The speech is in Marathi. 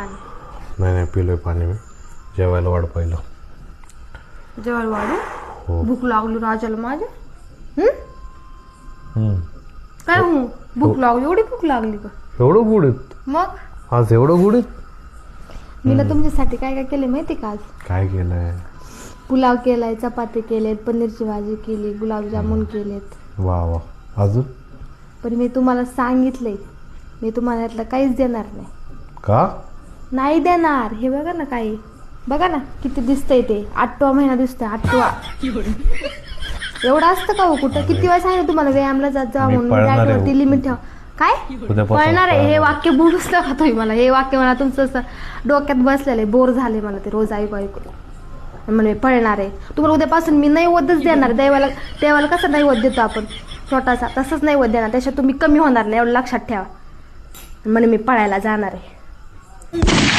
नाही नाही पिलोय पाणी मी. जेवायला वाढ पहिलं. जेवायला वाढू? हो. भूक लागली राजाला माझ्या? हं? काय हो? भूक लागली एवढी भूक लागली का? एवढं गुढीत मग? आज एवढं गुढीत मी ना तुमच्यासाठी काय काय केले माहिती का आज? काय केलंय? पुलाव केलाय चपाती केलेत पनीरची भाजी केली गुलाबजामुन केलेत. वा वा. अजून? पण मी तुम्हाला सांगितलंय. मी तुम्हाला यातलं काहीच देणार नाही. का? नाही देणार. हे बघा ना काय आहे. बघा ना किती दिसतंय ते. आठवा महिना दिसतोय आठवा. एवढं असतं का हो कुठं? किती वेळा सांगितलं तुम्हाला व्यायामला जात जा मी म्हणून पळणार आहे. डाएटवरती लिमिट ठेवा. काय? उद्यापासून पळणार आहे. हे. वाक्य बोलूच नका तुम्ही मला. हे वाक्य मला तुमचं असं डोक्यात बसलेलं आहे. बोर झाले मला ते रोज ऐकू ऐकून म्हणजे पळणार आहे. तुम्हाला उद्यापासून मी नैवेद्यच देणार. देवाला देवाला कसं नैवेद्य देतो आपण? छोटासा. तसंच नैवेद्य देणार. त्याच्यात तुम्ही कमी होणार नाही एवढं लक्षात ठेवा. म्हणे मी पळायला जाणार आहे. Yeah.